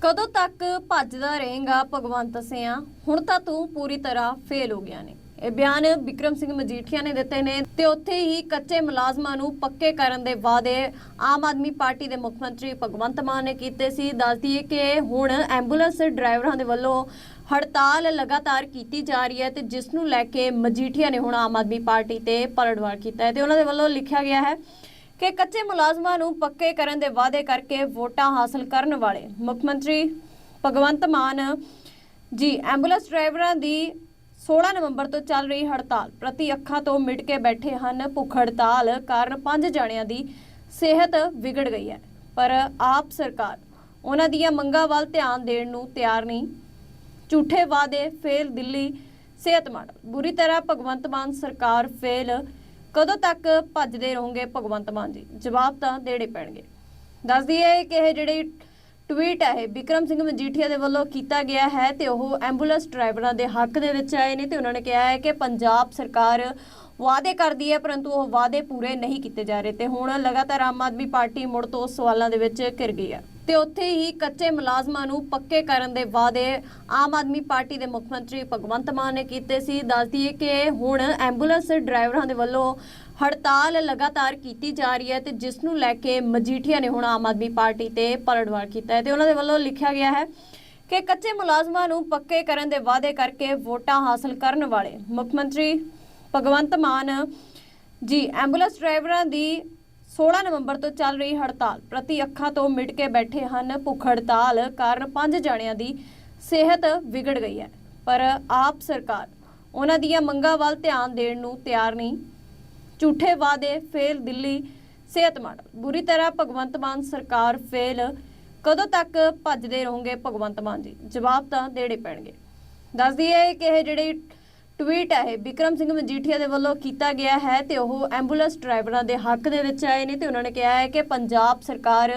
ਕਦੋਂ ਤੱਕ ਭੱਜਦਾ ਰਹੇਗਾ ਭਗਵੰਤ ਸਿਆ? ਹੁਣ ਤਾਂ ਤੂੰ ਪੂਰੀ ਤਰ੍ਹਾਂ ਫੇਲ ਹੋ ਗਿਆ ਨੇ। ਇਹ ਬਿਆਨ ਵਿਕਰਮ ਸਿੰਘ ਮਜੀਠੀਆ ਨੇ ਦਿੱਤੇ ਨੇ ਤੇ ਉੱਥੇ ਹੀ ਕੱਚੇ ਮੁਲਾਜ਼ਮਾਂ ਨੂੰ ਪੱਕੇ ਕਰਨ ਦੇ ਵਾਅਦੇ ਆਮ ਆਦਮੀ ਪਾਰਟੀ ਦੇ ਮੁੱਖ ਮੰਤਰੀ ਭਗਵੰਤ ਮਾਨ ਨੇ ਕੀਤੇ ਸੀ। ਦੱਸਦੀ ਹੈ ਕਿ ਹੁਣ ਐਂਬੂਲੈਂਸ ਡਰਾਈਵਰਾਂ ਦੇ ਵੱਲੋਂ ਹੜਤਾਲ ਲਗਾਤਾਰ ਕੀਤੀ ਜਾ ਰਹੀ ਹੈ ਤੇ ਜਿਸ ਨੂੰ ਲੈ ਕੇ ਮਜੀਠੀਆ ਨੇ ਹੁਣ ਆਮ ਆਦਮੀ ਪਾਰਟੀ ਤੇ ਪਲਟਵਾਰ ਕੀਤਾ ਹੈ ਤੇ ਉਹਨਾਂ ਦੇ ਵੱਲੋਂ ਲਿਖਿਆ ਗਿਆ ਹੈ ਕਿ ਕੱਚੇ ਮੁਲਾਜ਼ਮਾਂ ਨੂੰ ਪੱਕੇ ਕਰਨ ਦੇ ਵਾਅਦੇ ਕਰਕੇ ਵੋਟਾਂ ਹਾਸਲ ਕਰਨ ਵਾਲੇ ਮੁੱਖ ਮੰਤਰੀ ਭਗਵੰਤ ਮਾਨ ਜੀ ਐਂਬੂਲੈਂਸ ਡਰਾਈਵਰਾਂ ਦੀ 16 ਨਵੰਬਰ ਤੋਂ ਚੱਲ ਰਹੀ ਹੜਤਾਲ ਪ੍ਰਤੀ ਅੱਖਾਂ ਤੋਂ ਮਿਟ ਕੇ ਬੈਠੇ ਹਨ। ਭੁੱਖ ਹੜਤਾਲ ਕਾਰਨ ਪੰਜ ਜਣਿਆਂ ਦੀ ਸਿਹਤ ਵਿਗੜ ਗਈ ਹੈ। ਪਰ ਆਪ ਸਰਕਾਰ ਉਹਨਾਂ ਦੀਆਂ ਮੰਗਾਂ ਵੱਲ ਧਿਆਨ ਦੇਣ ਨੂੰ ਤਿਆਰ ਨਹੀਂ। ਝੂਠੇ ਵਾਅਦੇ, ਫੇਲ ਦਿੱਲੀ ਸਿਹਤ ਮਾਡਲ ਬੁਰੀ ਤਰ੍ਹਾਂ ਭਗਵੰਤ ਮਾਨ ਸਰਕਾਰ ਫੇਲ ਕਦੋਂ ਤੱਕ ਭੱਜਦੇ ਰਹੋਗੇ ਭਗਵੰਤ ਮਾਨ ਜੀ? ਜਵਾਬ ਤਾਂ ਦੇਣੇ ਪੈਣਗੇ। ਦੱਸਦੀ ਹੈ ਕਿ ਇਹ ਜਿਹੜੀ ਟਵੀਟ ਹੈ, ਇਹ ਵਿਕਰਮ ਸਿੰਘ ਮਜੀਠੀਆ ਦੇ ਵੱਲੋਂ ਕੀਤਾ ਗਿਆ ਹੈ ਤੇ ਉਹ ਐਂਬੂਲੈਂਸ ਡਰਾਈਵਰਾਂ ਦੇ ਹੱਕ ਦੇ ਵਿੱਚ ਆਏ ਨੇ ਤੇ ਉਹਨਾਂ ਨੇ ਕਿਹਾ ਹੈ ਕਿ ਪੰਜਾਬ ਸਰਕਾਰ ਵਾਅਦੇ ਕਰਦੀ ਹੈ, ਪਰੰਤੂ ਉਹ ਵਾਅਦੇ ਪੂਰੇ ਨਹੀਂ ਕੀਤੇ ਜਾ ਰਹੇ ਤੇ ਹੁਣ ਲਗਾਤਾਰ ਆਮ ਆਦਮੀ ਪਾਰਟੀ ਮੁੜ ਤੋਂ ਸਵਾਲਾਂ ਦੇ ਵਿੱਚ ਘਿਰ ਗਈ ਹੈ। ਤੇ ਉੱਥੇ ਹੀ ਕੱਚੇ ਮੁਲਾਜ਼ਮਾਂ ਨੂੰ ਪੱਕੇ ਕਰਨ ਦੇ ਵਾਅਦੇ ਆਮ ਆਦਮੀ ਪਾਰਟੀ ਦੇ ਮੁੱਖ ਮੰਤਰੀ ਭਗਵੰਤ ਮਾਨ ਨੇ ਕੀਤੇ ਸੀ। ਦੱਸਦੀ ਹੈ ਕਿ ਹੁਣ ਐਂਬੂਲੈਂਸ ਡਰਾਈਵਰਾਂ ਦੇ ਵੱਲੋਂ ਹੜਤਾਲ ਲਗਾਤਾਰ ਕੀਤੀ ਜਾ ਰਹੀ ਹੈ ਤੇ ਜਿਸ ਨੂੰ ਲੈ ਕੇ ਮਜੀਠੀਆ ਨੇ ਹੁਣ ਆਮ ਆਦਮੀ ਪਾਰਟੀ ਤੇ ਪਲਟਵਾਰ ਕੀਤਾ ਹੈ ਤੇ ਉਹਨਾਂ ਦੇ ਵੱਲੋਂ ਲਿਖਿਆ ਗਿਆ ਹੈ ਕਿ ਕੱਚੇ ਮੁਲਾਜ਼ਮਾਂ ਨੂੰ ਪੱਕੇ ਕਰਨ ਦੇ ਵਾਅਦੇ ਕਰਕੇ ਵੋਟਾਂ ਹਾਸਲ ਕਰਨ ਵਾਲੇ ਮੁੱਖ ਮੰਤਰੀ ਭਗਵੰਤ ਮਾਨ ਜੀ ਐਂਬੂਲੈਂਸ ਡਰਾਈਵਰਾਂ ਦੀ 16 ਨਵੰਬਰ ਤੋਂ ਚੱਲ ਰਹੀ ਹੜਤਾਲ। ਪ੍ਰਤੀ ਅੱਖਾਂ ਤੋਂ ਮਿਟ ਕੇ ਬੈਠੇ ਹਨ ਭੁੱਖ ਹੜਤਾਲ ਕਾਰਨ ਪੰਜ ਜਣਿਆਂ ਦੀ ਸਿਹਤ ਵਿਗੜ ਗਈ ਹੈ। ਪਰ ਆਪ ਸਰਕਾਰ ਉਹਨਾਂ ਦੀਆਂ ਮੰਗਾਂ ਵੱਲ ਧਿਆਨ ਦੇਣ ਨੂੰ ਤਿਆਰ ਨਹੀਂ। ਝੂਠੇ ਵਾਅਦੇ, ਫੇਲ ਦਿੱਲੀ ਸਿਹਤ ਮਾਡਲ। ਬੁਰੀ ਤਰ੍ਹਾਂ ਭਗਵੰਤ ਮਾਨ ਸਰਕਾਰ ਫੇਲ, ਕਦੋਂ ਤੱਕ ਭੱਜਦੇ ਰਹੋਗੇ ਭਗਵੰਤ ਮਾਨ ਜੀ? ਜਵਾਬ ਤਾਂ ਦੇਣੇ ਪੈਣਗੇ। ਦੱਸਦੀ ਹੈ ਕਿ ਇਹ ਜਿਹੜੀ ਟਵੀਟ ਹੈ ਇਹ ਵਿਕਰਮ ਸਿੰਘ ਮਜੀਠੀਆ ਦੇ ਵੱਲੋਂ ਕੀਤਾ ਗਿਆ ਹੈ ਤੇ ਉਹ ਐਂਬੂਲੈਂਸ ਡਰਾਈਵਰਾਂ ਦੇ ਹੱਕ ਦੇ ਵਿੱਚ ਆਏ ਨੇ ਤੇ ਉਹਨਾਂ ਨੇ ਕਿਹਾ ਹੈ ਕਿ ਪੰਜਾਬ ਸਰਕਾਰ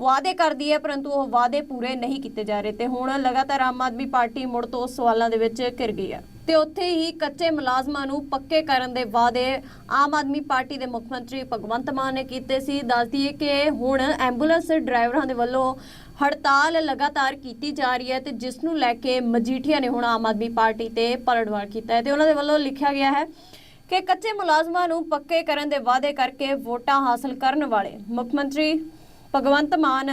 ਵਾਅਦੇ ਕਰਦੀ ਹੈ, ਪਰੰਤੂ ਉਹ ਵਾਅਦੇ ਪੂਰੇ ਨਹੀਂ ਕੀਤੇ ਜਾ ਰਹੇ ਤੇ ਹੁਣ ਲਗਾਤਾਰ ਆਮ ਆਦਮੀ ਪਾਰਟੀ ਮੁੜ ਤੋਂ ਉਸ ਸਵਾਲਾਂ ਦੇ ਵਿੱਚ ਘਿਰ ਗਈ ਹੈ। ਤੇ ਉੱਥੇ ਹੀ ਕੱਚੇ ਮੁਲਾਜ਼ਮਾਂ ਨੂੰ ਪੱਕੇ ਕਰਨ ਦੇ ਵਾਅਦੇ ਆਮ ਆਦਮੀ ਪਾਰਟੀ ਦੇ ਮੁੱਖ ਮੰਤਰੀ ਭਗਵੰਤ ਮਾਨ ਨੇ ਕੀਤੇ ਸੀ। ਦੱਸਦੀ ਹੈ ਕਿ ਹੁਣ ਐਂਬੂਲੈਂਸ ਡਰਾਈਵਰਾਂ ਦੇ ਵੱਲੋਂ ਹੜਤਾਲ ਲਗਾਤਾਰ ਕੀਤੀ ਜਾ ਰਹੀ ਹੈ ਤੇ ਜਿਸ ਨੂੰ ਲੈ ਕੇ ਮਜੀਠੀਆ ਨੇ ਹੁਣ ਆਮ ਆਦਮੀ ਪਾਰਟੀ ਤੇ ਪਲਟਵਾਰ ਕੀਤਾ ਹੈ ਤੇ ਉਹਨਾਂ ਦੇ ਵੱਲੋਂ ਲਿਖਿਆ ਗਿਆ ਹੈ ਕਿ ਕੱਚੇ ਮੁਲਾਜ਼ਮਾਂ ਨੂੰ ਪੱਕੇ ਕਰਨ ਦੇ ਵਾਅਦੇ ਕਰਕੇ ਵੋਟਾਂ ਹਾਸਲ ਕਰਨ ਵਾਲੇ ਮੁੱਖ ਮੰਤਰੀ ਭਗਵੰਤ ਮਾਨ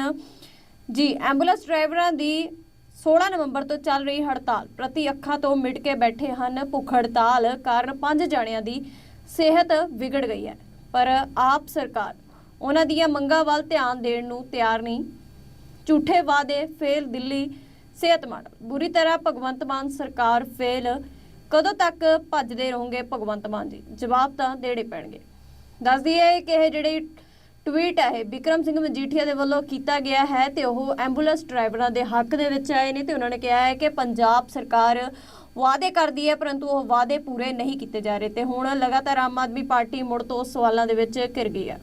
ਜੀ, ਐਂਬੂਲੈਂਸ ਡਰਾਈਵਰਾਂ ਦੀ 16 ਨਵੰਬਰ ਤੋਂ ਚੱਲ ਰਹੀ ਹੜਤਾਲ। ਪ੍ਰਤੀ ਅੱਖਾਂ ਤੋਂ ਮਿਟ ਕੇ ਬੈਠੇ ਹਨ ਭੁੱਖ ਹੜਤਾਲ ਕਾਰਨ ਪੰਜ ਜਣਿਆਂ ਦੀ ਸਿਹਤ ਵਿਗੜ ਗਈ ਹੈ। ਪਰ ਆਪ ਸਰਕਾਰ ਉਹਨਾਂ ਦੀਆਂ ਮੰਗਾਂ ਵੱਲ ਧਿਆਨ ਦੇਣ ਨੂੰ ਤਿਆਰ ਨਹੀਂ। ਝੂਠੇ ਵਾਅਦੇ, ਫੇਲ ਦਿੱਲੀ ਸਿਹਤ ਮਾਡਲ ਬੁਰੀ ਤਰ੍ਹਾਂ ਭਗਵੰਤ ਮਾਨ ਸਰਕਾਰ ਫੇਲ। ਕਦੋਂ ਤੱਕ ਭੱਜਦੇ ਰਹੋਗੇ ਭਗਵੰਤ ਮਾਨ ਜੀ? ਜਵਾਬ ਤਾਂ ਦੇਣੇ ਪੈਣਗੇ। ਦੱਸਦੀ ਹੈ ਕਿ ਇਹ ਜਿਹੜੀ ਟਵੀਟ ਹੈ ਇਹ ਵਿਕਰਮ ਸਿੰਘ ਮਜੀਠੀਆ ਦੇ ਵੱਲੋਂ ਕੀਤਾ ਗਿਆ ਹੈ ਤੇ ਉਹ ਐਂਬੂਲੈਂਸ ਡਰਾਈਵਰਾਂ ਦੇ ਹੱਕ ਦੇ ਵਿੱਚ ਆਏ ਨੇ ਤੇ ਉਹਨਾਂ ਨੇ ਕਿਹਾ ਹੈ ਕਿ ਪੰਜਾਬ ਸਰਕਾਰ ਵਾਅਦੇ ਕਰਦੀ ਹੈ, ਪਰੰਤੂ ਉਹ ਵਾਅਦੇ ਪੂਰੇ ਨਹੀਂ ਕੀਤੇ ਜਾ ਰਹੇ ਤੇ ਹੁਣ ਲਗਾਤਾਰ ਆਮ ਆਦਮੀ ਪਾਰਟੀ ਮੁੜ ਤੋਂ ਉਸ ਸਵਾਲਾਂ ਦੇ ਵਿੱਚ ਘਿਰ ਗਈ ਹੈ।